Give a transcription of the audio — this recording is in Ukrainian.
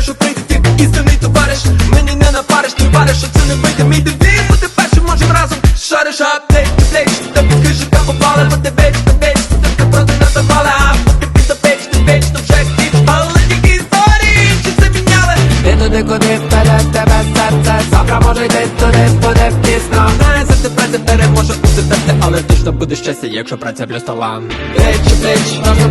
Знаєш, що прийде ти істинний товариш. Мені не напариш, ти вариш, що це не вийде. Мій дебіт Бути першим можем разом шариш аптек, ти плеч Та підкажи, як попали, бо ти веч, ти веч Ти проти нас запали, а поки під печ, ти веч, то вже хтіч Але тільки історії, чи це міняли. Ти туди, куди вперед тебе серце. Завтра може йти туди, буде пізно. Знає, за тебе може бути терти Але точно буде щастя, якщо праця плюс талант Плеч, плеч, Разом